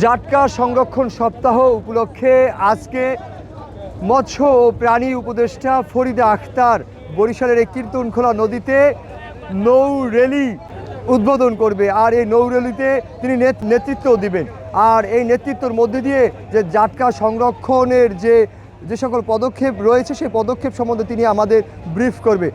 জাটকা সংরক্ষণ সপ্তাহ উপলক্ষে আজকে মৎস্য ও প্রাণী উপদেষ্টা ফরিদা আখতার বরিশালের এই কীর্তনখোলা নদীতে নৌ র্যালি উদ্বোধন করবে। আর এই নৌ র্যালিতে তিনি নেত- নেতৃত্বও দিবেন। আর এই নেতৃত্বর মধ্যে দিয়ে যে জাটকা সংরক্ষণের যে যে সকল পদক্ষেপ রয়েছে, সেই পদক্ষেপ সম্বন্ধে তিনি আমাদের ব্রিফ করবে।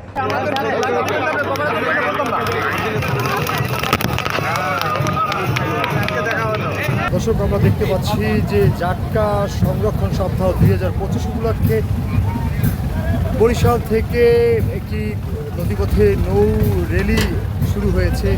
দর্শক, আমরা দেখতে পাচ্ছি যে জাটকা সংরক্ষণ সপ্তাহ দুই হাজার পঁচিশ উপলক্ষে বরিশাল থেকে একটি নদীপথে নৌ রেলি শুরু হয়েছে।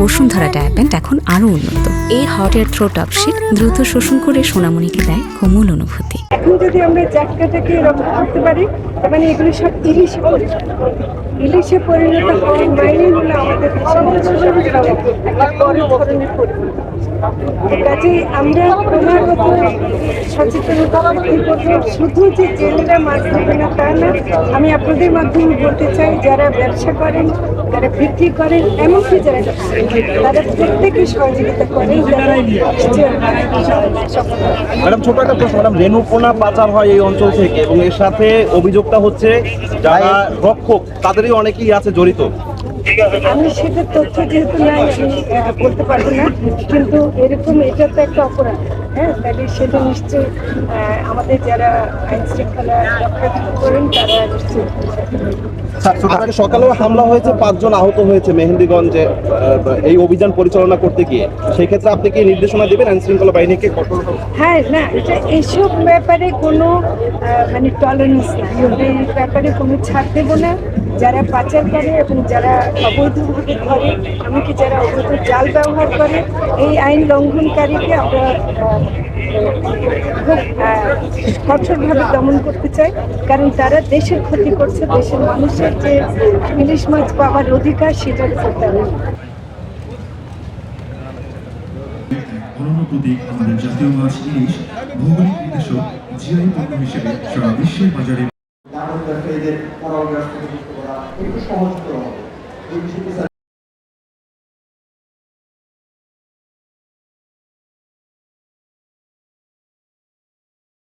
বসুন্ধরা ডায়াপেন্ট এখন আরও উন্নত। এই হট এয়ার থ্রো টপশিট দ্রুত শোষণ করে সোনামণিকে দেয় কোমল অনুভূতি। এখন যদি আমরা জাটকাটাকে রক্ষা করতে পারি মানে এগুলো সব ইলিশে। ইলিশে পরিণত হওয়ার মাইনে হলো আমাদের একটা কাজেই আমরা ক্রমাগত সচেতনতা বৃদ্ধি শুধু যে জেলেরা মাছ ধরবে না তা না, আমি আপনাদের মাধ্যমে বলতে চাই, যারা ব্যবসা করেন, যারা বিক্রি করেন, এমনকি যারা তারা প্রত্যেকে সহযোগিতা করেন, যারা ছোট একটা প্রশ্ন রেণুপোনা পাচার হয় এই অঞ্চল থেকে এবং এর সাথে অভিযোগটা হচ্ছে যারা রক্ষক তাদেরই অনেকেই আছে জড়িত। আমি সেটা তথ্য যেহেতু নাই আমি বলতে পারব না কিন্তু এরকম এটা তো একটা অপরাধ। হ্যাঁ তাহলে সেটা নিশ্চয়ই আমাদের যারা আইন শৃঙ্খলা রক্ষা করেন তারা নিশ্চয়ই আজকে সকালেও হামলা হয়েছে পাঁচজন আহত হয়েছে মেহেন্দিগঞ্জে এই অভিযান পরিচালনা করতে গিয়ে। সেই ক্ষেত্রে আপনি কি নির্দেশনা দেবেন আইন শৃঙ্খলা বাহিনীকে? কঠোর হ্যাঁ না এটা এইসব ব্যাপারে কোনো মানে টলারেন্স নাই। এই ব্যাপারে কোনো ছাড় দেবো না। যারা পাচার করে এবং যারা অবৈধভাবে ধরে এমনকি যারা অবৈধ জাল ব্যবহার করে এই আইন লঙ্ঘনকারীকে আমরা খুব কঠোরভাবে দমন করতে চাই কারণ তারা দেশের ক্ষতি করছে দেশের মানুষের যে ইলিশ মাছ পাওয়ার অধিকার সেটার উপর তারা প্রতীক আমাদের জাতীয় মাছ ইলিশ ভৌগোলিক নির্দেশক জিআই পণ্য হিসেবে সারা বিশ্বের বাজারে নাটক ব্যবসায়ীদের পরামর্শ করা একটু সহজ হবে। এই বিষয়টি